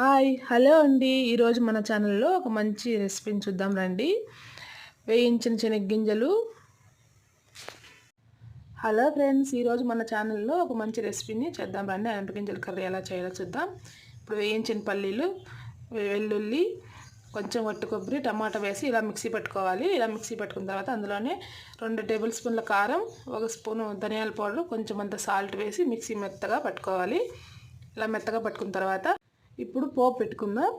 Hi hello అండి. ఈరోజు మన ఛానల్లో ఒక మంచి రెసిపీని చూద్దాం రండి. వేయించిన శనగ్గింజలు. హలో ఫ్రెండ్స్ ఈరోజు మన ఛానల్లో ఒక మంచి రెసిపీని చేద్దాం రండి. అనపగింజల కర్రీ ఎలా చేయాలో చూద్దాం. ఇప్పుడు వేయించిన పల్లీలు వెల్లుల్లి కొంచెం వట్టు కొబ్బరి టమాటా వేసి ఇలా మిక్సీ పెట్టుకోవాలి. ఇలా మిక్సీ పెట్టుకున్న తర్వాత అందులోనే రెండు టేబుల్ స్పూన్ల కారం ఒక స్పూను ధనియాల పౌడర్ కొంచెం అంత సాల్ట్ వేసి మిక్సీ మెత్తగా పట్టుకోవాలి. ఇలా మెత్తగా పట్టుకున్న తర్వాత ఇప్పుడు పోపు పెట్టుకుందాం.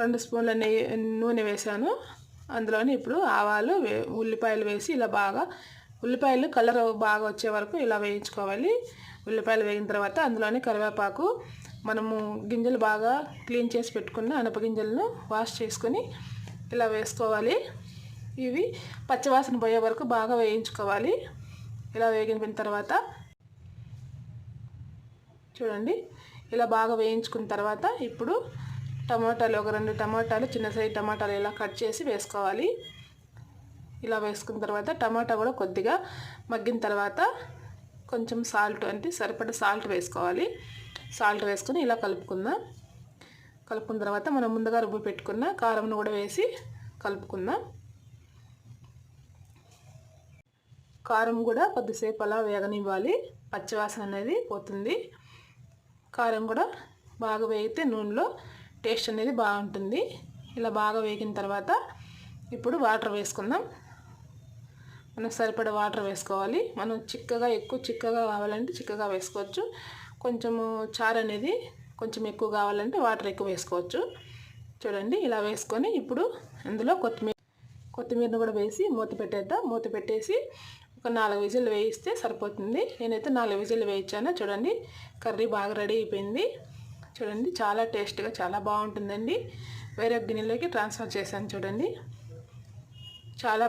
రెండు స్పూన్ల నెయ్యి నూనె వేసాను అందులోని ఇప్పుడు ఆవాలు ఉల్లిపాయలు వేసి ఇలా బాగా ఉల్లిపాయలు కలర్ బాగా వచ్చే వరకు ఇలా వేయించుకోవాలి. ఉల్లిపాయలు వేగిన తర్వాత అందులోని కరివేపాకు మనము గింజలు బాగా క్లీన్ చేసి పెట్టుకున్న అనప గింజలను వాష్ చేసుకొని ఇలా వేసుకోవాలి. ఇవి పచ్చివాసన పోయే వరకు బాగా వేయించుకోవాలి. ఇలా వేగిన తర్వాత చూడండి. ఇలా బాగా వేయించుకున్న తర్వాత ఇప్పుడు టమాటాలు ఒక రెండు టమాటాలు చిన్న సైజు టమాటాలు ఇలా కట్ చేసి వేసుకోవాలి. ఇలా వేసుకున్న తర్వాత టమాటా కూడా కొద్దిగా మగ్గిన తర్వాత కొంచెం సాల్ట్ అంటే సరిపడ సాల్ట్ వేసుకోవాలి. సాల్ట్ వేసుకొని ఇలా కలుపుకుందాం. కలుపుకున్న తర్వాత మనం ముందుగా రుబ్బు పెట్టుకున్న కారంను కూడా వేసి కలుపుకుందాం. కారం కూడా కొద్దిసేపు అలా వేగనివ్వాలి. పచ్చివాసన అనేది పోతుంది. కారం కూడా బాగా వేగితే నూనెలో టేస్ట్ అనేది బాగుంటుంది. ఇలా బాగా వేగిన తర్వాత ఇప్పుడు వాటర్ వేసుకుందాం. మనం సరిపడ వాటర్ వేసుకోవాలి. మనం చిక్కగా ఎక్కువ చిక్కగా కావాలంటే చిక్కగా వేసుకోవచ్చు. కొంచెము చారు అనేది కొంచెం ఎక్కువ కావాలంటే వాటర్ ఎక్కువ వేసుకోవచ్చు. చూడండి ఇలా వేసుకొని ఇప్పుడు అందులో కొత్తిమీర కొత్తిమీరను కూడా వేసి మూత పెట్టేద్దాం. మూత పెట్టేసి ఒక నాలుగు విజిల్ వేయిస్తే సరిపోతుంది. నేనైతే నాలుగు విజిల్ వేయించాను. చూడండి కర్రీ బాగా రెడీ అయిపోయింది. చూడండి చాలా టేస్ట్గా చాలా బాగుంటుందండి. వేరే గిన్నెలోకి ట్రాన్స్ఫర్ చేశాను చూడండి. చాలా